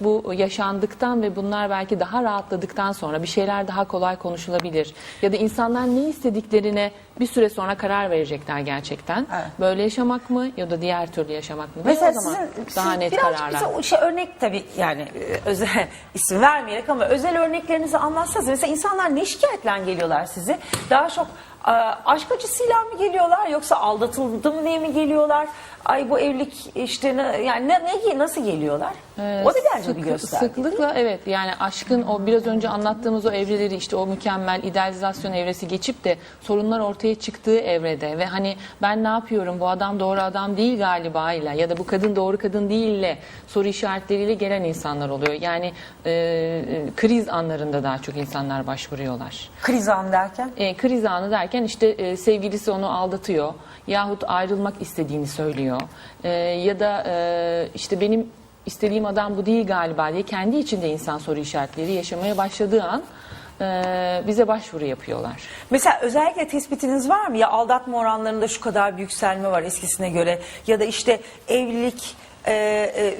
bu yaşandıktan ve bunlar belki daha rahatladıktan sonra bir şeyler daha kolay konuşulabilir. Ya da insanlar ne istediklerine bir süre sonra karar verecekler gerçekten. Evet. Böyle yaşamak mı ya da diğer türlü yaşamak mı? Mesela o zaman sizin daha siz net kararlar. bize şey örnek tabii yani e, özel isim vermeyerek ama özel örneklerinizi anlatsanız mesela insanlar ne şikayetle geliyorlar size? Daha çok e, aşk acısıyla mı geliyorlar yoksa aldatıldım diye mi geliyorlar? Ay bu evlilik işte ne, yani ne, ne nasıl geliyorlar? o da bence bir gösterge. Sıklıkla evet yani aşkın o biraz önce anlattığımız o evreleri işte o mükemmel idealizasyon evresi geçip de sorunlar ortaya çıktığı evrede ve hani ben ne yapıyorum bu adam doğru adam değil galiba ile ya da bu kadın doğru kadın değille soru işaretleriyle gelen insanlar oluyor. Yani e, e, kriz anlarında daha çok insanlar başvuruyorlar. Kriz an derken? E, kriz anı derken işte e, sevgilisi onu aldatıyor yahut ayrılmak istediğini söylüyor E, ya da e, işte benim istediğim adam bu değil galiba diye kendi içinde insan soru işaretleri yaşamaya başladığı an e, bize başvuru yapıyorlar. Mesela özellikle tespitiniz var mı? Ya aldatma oranlarında şu kadar bir yükselme var eskisine göre ya da işte evlilik e, e,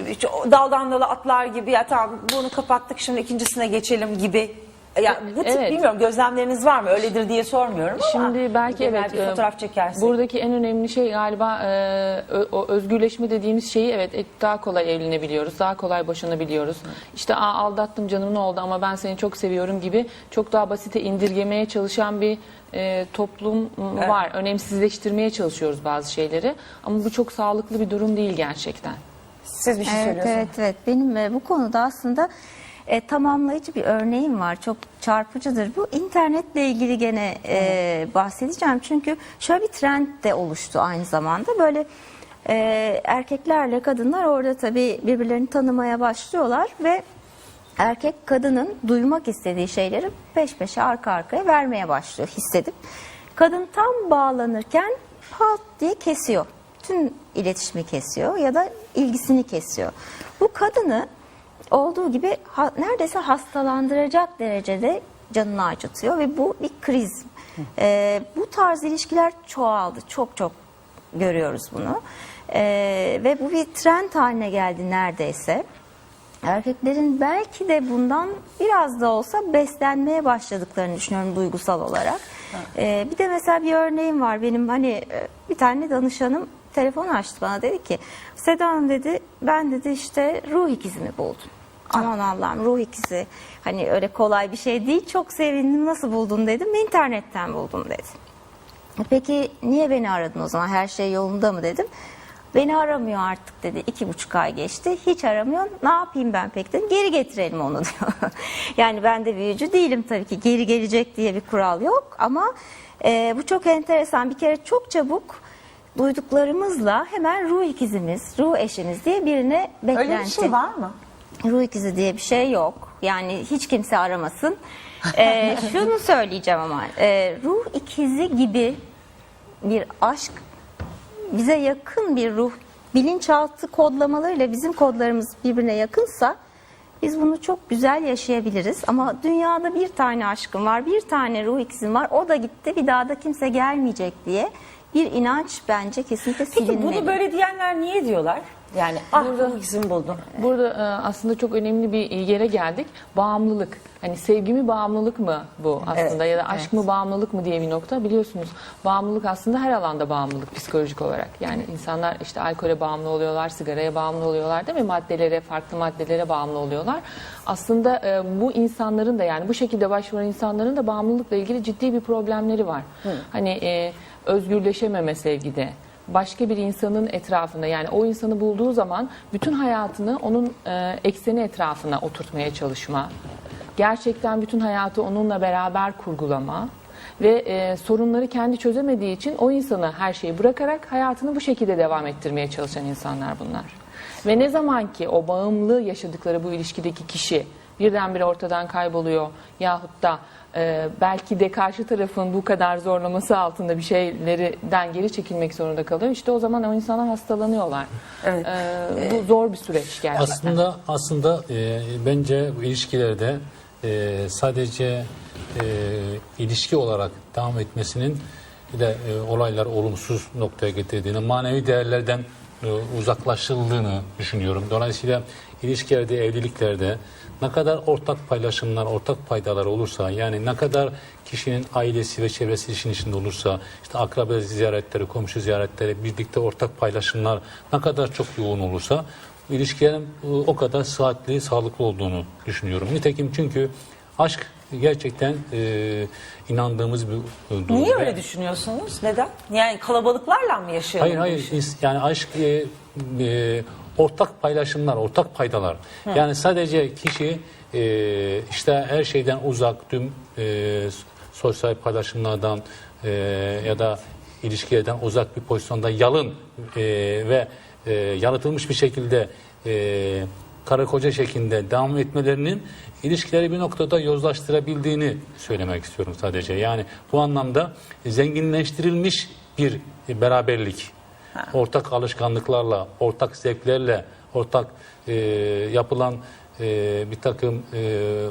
daldan dala atlar gibi ya tamam bunu kapattık şimdi ikincisine geçelim gibi. Ya bu tip Evet. bilmiyorum gözlemleriniz var mı? Öyledir diye sormuyorum ama. Şimdi belki genel evet bir e, fotoğraf çekersek. buradaki en önemli şey galiba e, ö- o özgürleşme dediğimiz şeyi evet e, daha kolay evlenebiliyoruz, daha kolay boşanabiliyoruz. İşte Aa, aldattım canım ne oldu ama ben seni çok seviyorum gibi çok daha basite indirgemeye çalışan bir e, toplum m, var. Önemsizleştirmeye çalışıyoruz bazı şeyleri ama bu çok sağlıklı bir durum değil gerçekten. Siz bir şey Evet, söylüyorsunuz. evet, evet. Benim e, bu konuda aslında e, tamamlayıcı bir örneğim var. Çok çarpıcıdır. Bu internetle ilgili gene e, bahsedeceğim. Çünkü şöyle bir trend de oluştu aynı zamanda. Böyle e, erkeklerle kadınlar orada tabii birbirlerini tanımaya başlıyorlar ve erkek kadının duymak istediği şeyleri peş peşe arka arkaya vermeye başlıyor hissedip. Kadın tam bağlanırken pat diye kesiyor. Tüm iletişimi kesiyor ya da ilgisini kesiyor. Bu kadını olduğu gibi ha- neredeyse hastalandıracak derecede canını acıtıyor ve bu bir kriz. Ee, bu tarz ilişkiler çoğaldı. Çok çok görüyoruz bunu. Ee, ve bu bir trend haline geldi neredeyse. Erkeklerin belki de bundan biraz da olsa beslenmeye başladıklarını düşünüyorum duygusal olarak. Ee, bir de mesela bir örneğim var benim hani e, bir tane danışanım telefon açtı bana dedi ki Seda Hanım dedi ben dedi işte ruh ikizimi buldum. Aman Allah'ım ruh ikizi hani öyle kolay bir şey değil çok sevindim nasıl buldun dedim internetten buldum dedi. "E Peki niye beni aradın o zaman her şey yolunda mı dedim. Beni aramıyor artık dedi. İki buçuk ay geçti. Hiç aramıyor. Ne yapayım ben pek dedim. Geri getirelim onu diyor. yani ben de büyücü değilim tabii ki. Geri gelecek diye bir kural yok. Ama e, bu çok enteresan. Bir kere çok çabuk duyduklarımızla hemen ruh ikizimiz, ruh eşimiz diye birine beklenti. Öyle bir şey var mı? Ruh ikizi diye bir şey yok. Yani hiç kimse aramasın. Ee, şunu söyleyeceğim ama e, ruh ikizi gibi bir aşk bize yakın bir ruh bilinçaltı kodlamalarıyla bizim kodlarımız birbirine yakınsa biz bunu çok güzel yaşayabiliriz. Ama dünyada bir tane aşkım var, bir tane ruh ikizim var. O da gitti, bir daha da kimse gelmeyecek diye bir inanç bence kesinlikle Peki silinmeli. bunu böyle diyenler niye diyorlar? Yani ah bu ikisini buldum. Burada e, aslında çok önemli bir yere geldik. Bağımlılık. Hani sevgi mi bağımlılık mı bu aslında Evet, ya da aşk mı bağımlılık mı diye bir nokta. Biliyorsunuz bağımlılık aslında her alanda bağımlılık psikolojik olarak. Yani insanlar işte alkole bağımlı oluyorlar, sigaraya bağımlı oluyorlar değil mi? Maddelere, farklı maddelere bağımlı oluyorlar. Aslında e, bu insanların da yani bu şekilde başvuran insanların da bağımlılıkla ilgili ciddi bir problemleri var. Hani e, özgürleşememe sevgide başka bir insanın etrafında yani o insanı bulduğu zaman bütün hayatını onun e, ekseni etrafına oturtmaya çalışma. Gerçekten bütün hayatı onunla beraber kurgulama ve e, sorunları kendi çözemediği için o insanı her şeyi bırakarak hayatını bu şekilde devam ettirmeye çalışan insanlar bunlar. Ve ne zaman ki o bağımlı yaşadıkları bu ilişkideki kişi birdenbire ortadan kayboluyor yahut da e, belki de karşı tarafın bu kadar zorlaması altında bir şeylerden geri çekilmek zorunda kalıyor. İşte o zaman o insanlar hastalanıyorlar. Evet. E, bu zor bir süreç gerçekten. Aslında aslında e, bence bu ilişkilerde e, sadece e, ilişki olarak devam etmesinin bir de e, olaylar olumsuz noktaya getirdiğini, manevi değerlerden uzaklaşıldığını düşünüyorum. Dolayısıyla ilişkilerde, evliliklerde ne kadar ortak paylaşımlar, ortak paydalar olursa yani ne kadar kişinin ailesi ve çevresi işin içinde olursa işte akraba ziyaretleri, komşu ziyaretleri, birlikte ortak paylaşımlar ne kadar çok yoğun olursa ilişkilerin e, o kadar sıhhatli, sağlıklı olduğunu düşünüyorum. Nitekim çünkü aşk gerçekten e, inandığımız bir e, durum. Niye Ve- öyle düşünüyorsunuz? Neden? Yani kalabalıklarla mı yaşayalım Hayır bu hayır ins- yani aşk e, e, ortak paylaşımlar, ortak paydalar. Yani sadece kişi e, işte her şeyden uzak, tüm e, sosyal paylaşımlardan e, ya da ilişkilerden uzak bir pozisyonda yalın e, ve e, yalıtılmış bir şekilde e, karı koca şeklinde devam etmelerinin ilişkileri bir noktada yozlaştırabildiğini söylemek istiyorum sadece. Yani bu anlamda zenginleştirilmiş bir beraberlik, ortak alışkanlıklarla, ortak zevklerle, ortak e, yapılan e, bir takım e,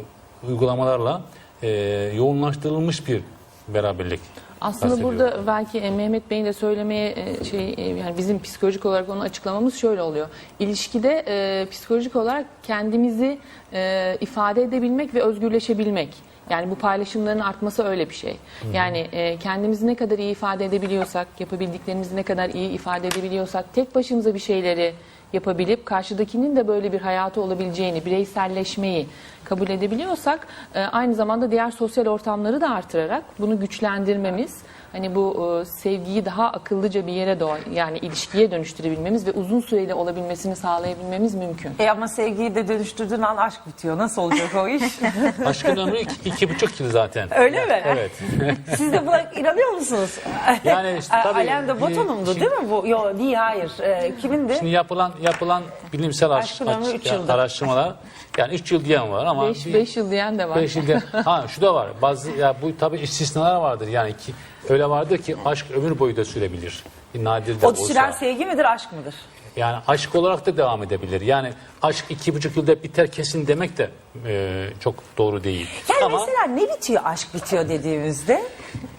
uygulamalarla e, yoğunlaştırılmış bir beraberlik. Aslında burada belki e, Mehmet Bey'in de söylemeye e, şey e, yani bizim psikolojik olarak onu açıklamamız şöyle oluyor. İlişkide e, psikolojik olarak kendimizi e, ifade edebilmek ve özgürleşebilmek. Yani bu paylaşımların artması öyle bir şey. Yani e, kendimizi ne kadar iyi ifade edebiliyorsak, yapabildiklerimizi ne kadar iyi ifade edebiliyorsak, tek başımıza bir şeyleri yapabilip karşıdakinin de böyle bir hayatı olabileceğini, bireyselleşmeyi kabul edebiliyorsak e, aynı zamanda diğer sosyal ortamları da artırarak bunu güçlendirmemiz, hani bu e, sevgiyi daha akıllıca bir yere doğru yani ilişkiye dönüştürebilmemiz ve uzun süreli olabilmesini sağlayabilmemiz mümkün. E ama sevgiyi de dönüştürdüğün an aşk bitiyor. Nasıl olacak o iş? Aşkın ömrü iki, iki buçuk yıl zaten. Öyle mi? Evet. Siz de buna inanıyor musunuz? Yani işte tabii, Alain de Botton'umdu şimdi- değil mi bu? Yok değil hayır. E, kimindi? Şimdi yapılan yapılan bilimsel aş- Aşkın ömrü üç yıldır. araştırmalar yani 3 yıl diyen var ama 5 bir- 5 yıl diyen de var. Beş yılda- ha şu da var. Bazı ya bu tabii istisnalar vardır. Yani ki öyle vardır ki aşk ömür boyu da sürebilir. Nadir de O olsa. süren sevgi midir aşk mıdır? Yani aşk olarak da devam edebilir. Yani aşk iki buçuk yılda biter kesin demek de e, çok doğru değil. Yani Ama mesela ne bitiyor aşk bitiyor dediğimizde?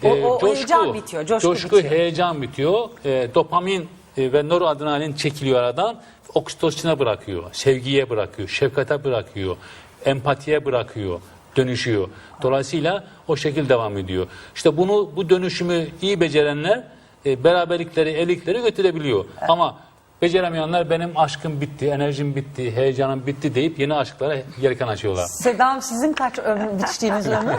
O, e, o heyecan bitiyor, coşku, bitiyor. heyecan bitiyor. E, dopamin e, ve noradrenalin çekiliyor aradan. Oksitosine bırakıyor, sevgiye bırakıyor, şefkate bırakıyor, empatiye bırakıyor, dönüşüyor. Dolayısıyla o şekil devam ediyor. İşte bunu bu dönüşümü iyi becerenler e, beraberlikleri, evlilikleri götürebiliyor. Ama beceremeyenler benim aşkım bitti, enerjim bitti, heyecanım bitti deyip yeni aşklara yelken açıyorlar. Sedam sizin kaç ömür biçtiğiniz ömür?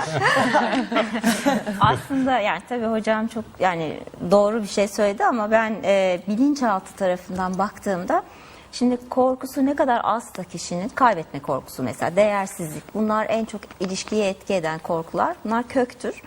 Aslında yani tabii hocam çok yani doğru bir şey söyledi ama ben e, bilinçaltı tarafından baktığımda şimdi korkusu ne kadar azsa kişinin kaybetme korkusu mesela değersizlik bunlar en çok ilişkiye etki eden korkular bunlar köktür.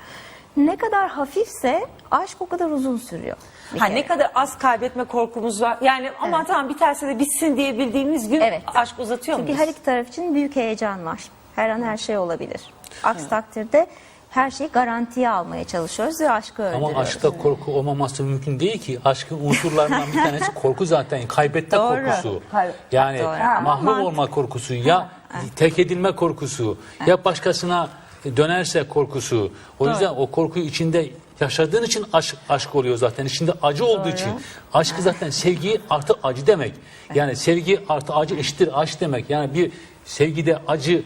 Ne kadar hafifse aşk o kadar uzun sürüyor. Ha, ne kadar az kaybetme korkumuz var. Yani ama tamam biterse de bitsin diyebildiğimiz gün Evet. aşk uzatıyor Çünkü muyuz? her iki taraf için büyük heyecan var. Her an her şey olabilir. Aksi takdirde her şeyi garantiye almaya çalışıyoruz ve aşkı öldürüyoruz. Ama aşkta korku olmaması mümkün değil ki. Aşkın unsurlarından bir tanesi korku zaten. Kaybetme Doğru. korkusu. Hayır. Yani Doğru. Mahrum mantık- olma korkusu ya terk edilme korkusu ya başkasına dönerse korkusu. O yüzden o korkuyu içinde yaşadığın için aşk, aşk oluyor zaten. İçinde acı olduğu için. Aşkı zaten sevgi artı acı demek. Yani sevgi artı acı eşittir aşk demek. Yani bir sevgide acı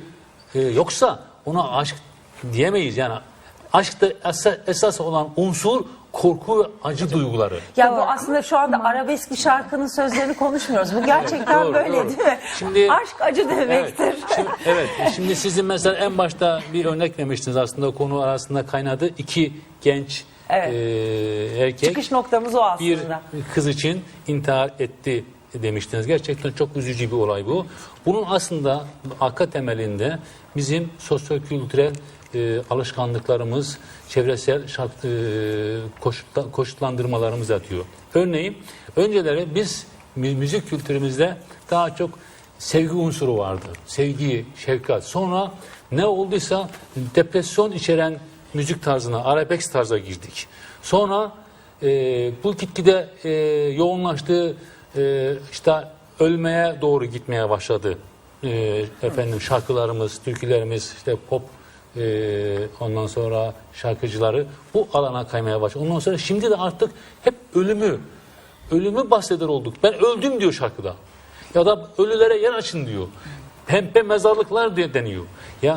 e, yoksa ona aşk diyemeyiz. Yani aşkta esas, esas olan unsur korku ve acı duyguları. Ya bu aslında şu anda arabesk bir şarkının sözlerini konuşmuyoruz. Bu gerçekten Doğru, böyle doğru. değil mi? Şimdi- Aşk acı Evet. demektir. Şimdi, evet. Şimdi sizin mesela en başta bir örnek vermiştiniz aslında konu arasında kaynadı. İki genç Evet. e, erkek Çıkış noktamız o bir aslında. kız için intihar etti demiştiniz. Gerçekten çok üzücü bir olay bu. Bunun aslında arka temelinde bizim sosyokültürel e, alışkanlıklarımız, çevresel şart, e, koşutla- koşutlandırmalarımız yatıyor. Örneğin önceleri biz mü- müzik kültürümüzde daha çok sevgi unsuru vardı. Sevgi, şefkat. Sonra ne olduysa depresyon içeren müzik tarzına, arabesk tarza girdik. Sonra e, bu gitgide e, yoğunlaştı, e, işte ölmeye doğru gitmeye başladı. E, efendim şarkılarımız, türkülerimiz, işte pop e, ondan sonra şarkıcıları bu alana kaymaya başladı. Ondan sonra şimdi de artık hep ölümü ölümü bahseder olduk. Ben öldüm diyor şarkıda. Ya da ölülere yer açın diyor. Pembe mezarlıklar diye deniyor. Ya